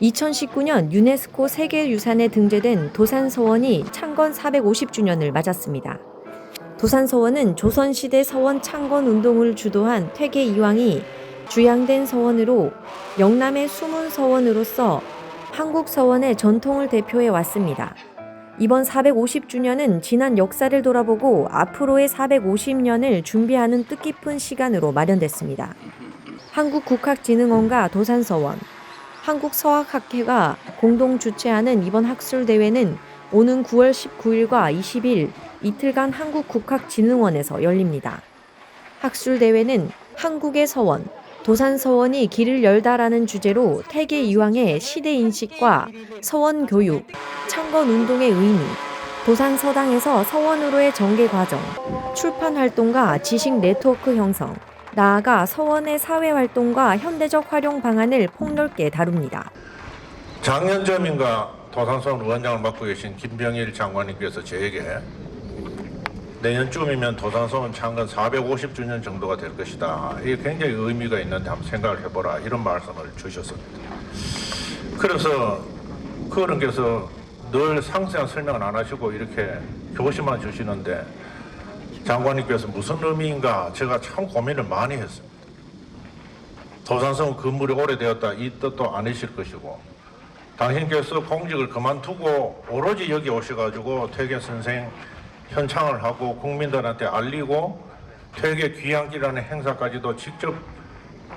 2019년 유네스코 세계유산에 등재된 도산서원이 창건 450주년을 맞았습니다. 도산서원은 조선시대 서원 창건 운동을 주도한 퇴계 이왕이 주양된 서원으로 영남의 숨은 서원으로서 한국 서원의 전통을 대표해 왔습니다. 이번 450주년은 지난 역사를 돌아보고 앞으로의 450년을 준비하는 뜻깊은 시간으로 마련됐습니다. 한국국학진흥원과 도산서원, 한국서학학회가 공동 주최하는 이번 학술대회는 오는 9월 19일과 20일 이틀간 한국국학진흥원에서 열립니다. 학술대회는 한국의 서원, 도산서원이 길을 열다라는 주제로 태계 이왕의 시대인식과 서원 교육, 창건 운동의 의미, 도산서당에서 서원으로의 전개 과정, 출판 활동과 지식 네트워크 형성, 나아가 서원의 사회 활동과 현대적 활용 방안을 폭넓게 다룹니다. 작년쯤인가 도산서원 위원장을 맡고 계신 김병일 장관님께서 저에게 내년쯤이면 도산서원 창건 450주년 정도가 될 것이다. 이게 굉장히 의미가 있는데 한번 생각을 해보라. 이런 말씀을 주셨습니다. 그래서 그 어른께서 늘 상세한 설명을 안 하시고 이렇게 교시만 주시는데 장관님께서 무슨 의미인가 제가 참 고민을 많이 했습니다. 도산서원 건물이 오래되었다 이 뜻도 아니실 것이고 당신께서 공직을 그만두고 오로지 여기 오셔가지고 퇴계 선생 현창을 하고 국민들한테 알리고 퇴계 귀향기라는 행사까지도 직접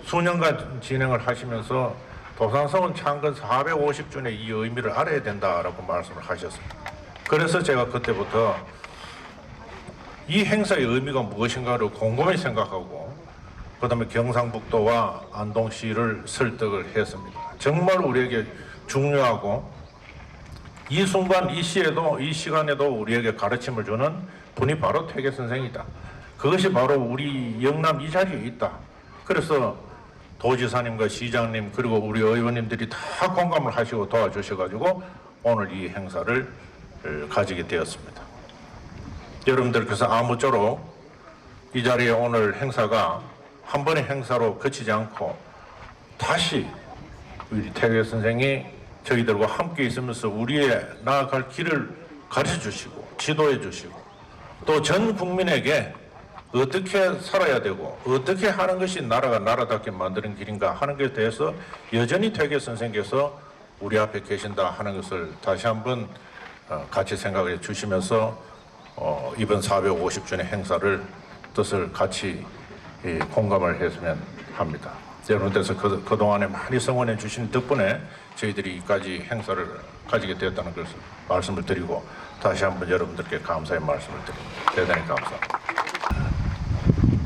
수년간 진행을 하시면서 도산서원 창건 450주년의 이 의미를 알아야 된다라고 말씀을 하셨습니다. 그래서 제가 그때부터 이 행사의 의미가 무엇인가를 곰곰이 생각하고 그 다음에 경상북도와 안동시를 설득을 했습니다. 정말 우리에게 중요하고 이 순간 이 시에도 이 시간에도 우리에게 가르침을 주는 분이 바로 퇴계 선생이다. 그것이 바로 우리 영남 이 자리에 있다. 그래서 도지사님과 시장님 그리고 우리 의원님들이 다 공감을 하시고 도와주셔가지고 오늘 이 행사를 어, 가지게 되었습니다. 여러분들께서 아무쪼록 이 자리에 오늘 행사가 한 번의 행사로 그치지 않고 다시 우리 태계 선생이 저희들과 함께 있으면서 우리의 나아갈 길을 가르쳐 주시고 지도해 주시고 또 전 국민에게 어떻게 살아야 되고 어떻게 하는 것이 나라가 나라답게 만드는 길인가 하는 것에 대해서 여전히 퇴계 선생께서 우리 앞에 계신다 하는 것을 다시 한번 어, 같이 생각해 주시면서 어, 이번 450주년 행사를 뜻을 같이 예, 공감을 했으면 합니다. 여러분께서 그, 그동안에 많이 성원해 주신 덕분에 저희들이 이까지 행사를 가지게 되었다는 것을 말씀을 드리고 다시 한번 여러분들께 감사의 말씀을 드립니다. 대단히 감사합니다.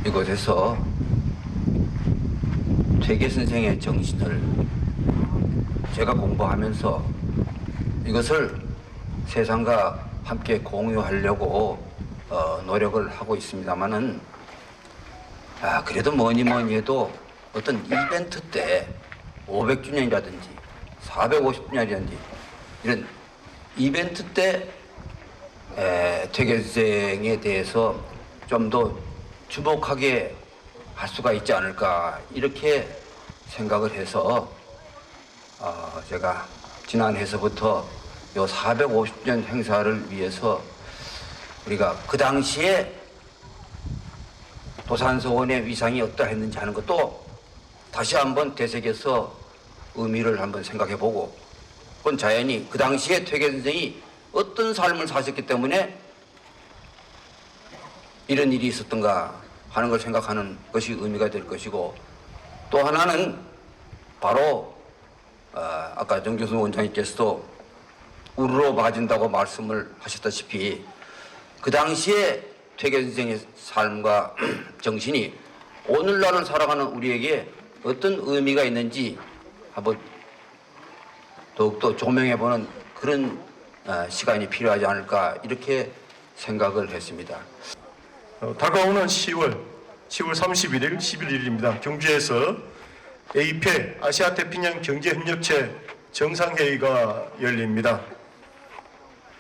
이곳에서 퇴계 선생의 정신을 제가 공부하면서 이것을 세상과 함께 공유하려고 어, 노력을 하고 있습니다만은 아, 그래도 뭐니 뭐니 해도 어떤 이벤트 때 500주년이라든지 450주년이라든지 이런 이벤트 때 에, 퇴계 선생에 대해서 좀 더 주목하게 할 수가 있지 않을까 이렇게 생각을 해서 어, 제가 지난해서부터 요 450년 행사를 위해서 우리가 그 당시에 도산서원의 위상이 어떠했는지 하는 것도 다시 한번 되새겨서 의미를 한번 생각해 보고 그건 자연히 그 당시에 퇴계 선생이 어떤 삶을 사셨기 때문에 이런 일이 있었던가 하는 걸 생각하는 것이 의미가 될 것이고 또 하나는 바로 어, 아까 정교수 원장님께서도 우르르 빠진다고 말씀을 하셨다시피 그 당시에 퇴계 선생의 삶과 정신이 오늘날을 살아가는 우리에게 어떤 의미가 있는지 한번 더욱더 조명해보는 그런 어, 시간이 필요하지 않을까 이렇게 생각을 했습니다. 어, 다가오는 10월, 10월 31일, 11일입니다. 경주에서 APEC 아시아 태평양 경제협력체 정상회의가 열립니다.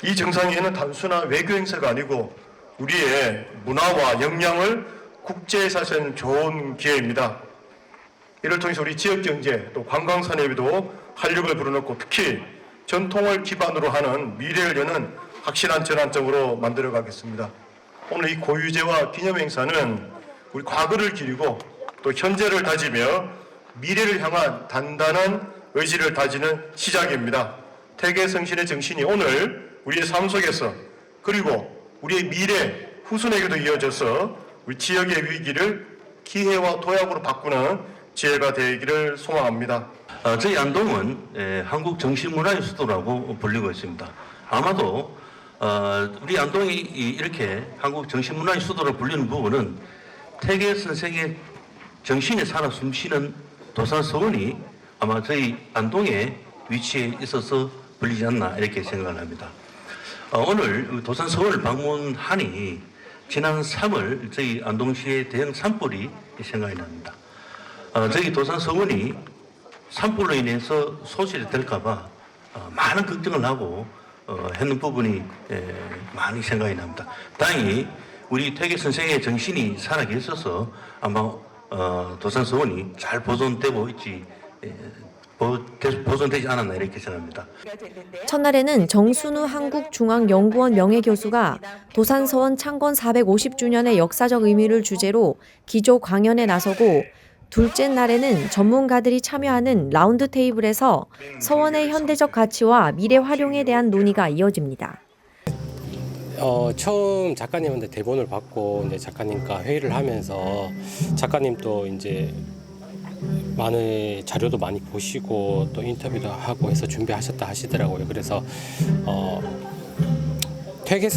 이 정상회의는 단순한 외교 행사가 아니고 우리의 문화와 역량을 국제사회는 좋은 기회입니다. 이를 통해서 우리 지역 경제 또 관광 산업에도 활력을 불어넣고 특히 전통을 기반으로 하는 미래를 여는 확실한 전환점으로 만들어 가겠습니다. 오늘 이 고유제와 기념 행사는 우리 과거를 기리고 또 현재를 다지며 미래를 향한 단단한 의지를 다지는 시작입니다. 태계 성신의 정신이 오늘 우리의 삶 속에서 그리고 우리의 미래 후손에게도 이어져서 우리 지역의 위기를 기회와 도약으로 바꾸는 지혜가 되기를 소망합니다. 어, 저희 안동은 에, 한국 정신문화의 수도라고 불리고 있습니다. 아마도 어, 우리 안동이 이- 이렇게 한국 정신문화의 수도로 불리는 부분은 태계 선생의 정신이 살아 숨쉬는 도산 서원이 아마 저희 안동에 위치해 있어서 불리지 않나 이렇게 생각을 합니다. 어, 오늘 도산 서원을 방문하니 지난 3월 저희 안동시의 대형 산불이 생각이 납니다. 어, 저희 도산 서원이 산불로 인해서 소실이 될까봐 어, 많은 걱정을 하고 어, 했는 부분이 에, 많이 생각이 납니다. 다행히 우리 퇴계 선생의 정신이 살아 계셔서 아마 어, 도산 서원이 잘 보존되고 있지 에, 보, 계속 보존되지 않았나 이렇게 생각합니다. 첫날에는 정순우 한국중앙연구원 명예교수가 도산서원 창건 450주년의 역사적 의미를 주제로 기조 강연에 나서고 둘째 날에는 전문가들이 참여하는 라운드 테이블에서 서원의 현대적 가치와 미래 활용에 대한 논의가 이어집니다. 어, 처음 작가님한테 대본을 받고 이제 작가님과 회의를 하면서 작가님도 이제 많은 자료도 많이 보시고 또 인터뷰도 하고 해서 준비하셨다 하시더라고요. 그래서 어, 퇴계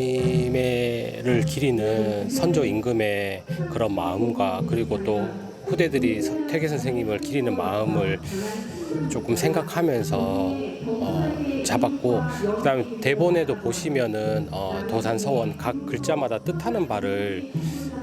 선생님을 기리는 선조 임금의 그런 마음과 그리고 또 후대들이 서- 퇴계 선생님을 기리는 마음을 조금 생각하면서 어, 잡았고 그다음에 대본에도 보시면은 어, 도산 서원 각 글자마다 뜻하는 바를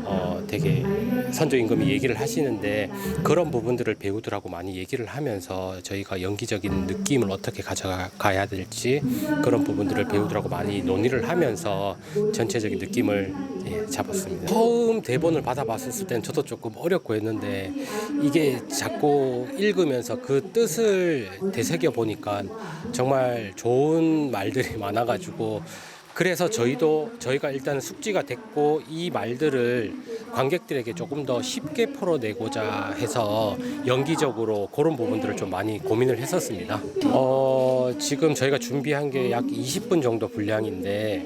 어, 되게 선조 임금이 얘기를 하시는데 그런 부분들을 배우들하고 많이 얘기를 하면서 저희가 연기적인 느낌을 어떻게 가져가야 될지 그런 부분들을 배우들하고 많이 논의를 하면서 전체적인 느낌을 예, 잡았습니다. 처음 대본을 받아봤을 때는 저도 조금 어렵고 했는데 이게 자꾸 읽으면서 그 뜻을 되새겨 보니까 정말 좋은 말들이 많아가지고 그래서 저희도 저희가 일단 숙지가 됐고 이 말들을 관객들에게 조금 더 쉽게 풀어내고자 해서 연기적으로 그런 부분들을 좀 많이 고민을 했었습니다. 어, 지금 저희가 준비한 게 약 20분 정도 분량인데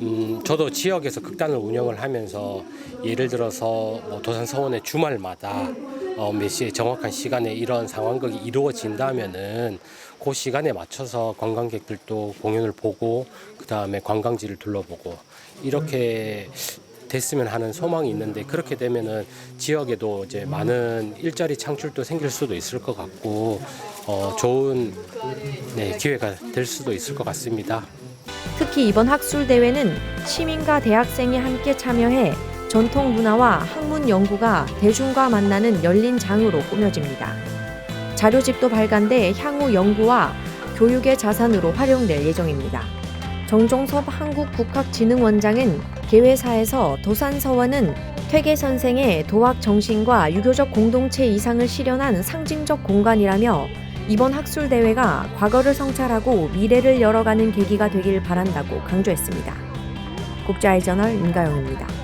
음, 저도 지역에서 극단을 운영을 하면서 예를 들어서 뭐 도산 서원의 주말마다 어, 몇 시에 정확한 시간에 이런 상황극이 이루어진다면은 그 시간에 맞춰서 관광객들도 공연을 보고 그 다음에 관광지를 둘러보고 이렇게 됐으면 하는 소망이 있는데 그렇게 되면은 지역에도 이제 많은 일자리 창출도 생길 수도 있을 것 같고 어, 좋은 네, 기회가 될 수도 있을 것 같습니다. 특히 이번 학술 대회는 시민과 대학생이 함께 참여해 전통 문화와 학문 연구가 대중과 만나는 열린 장으로 꾸며집니다. 자료집도 발간돼 향후 연구와 교육의 자산으로 활용될 예정입니다. 정종섭 한국국학진흥원장은 개회사에서 도산서원은 퇴계 선생의 도학 정신과 유교적 공동체 이상을 실현한 상징적 공간이라며 이번 학술 대회가 과거를 성찰하고 미래를 열어가는 계기가 되길 바란다고 강조했습니다. 국제아이저널 윤가영입니다.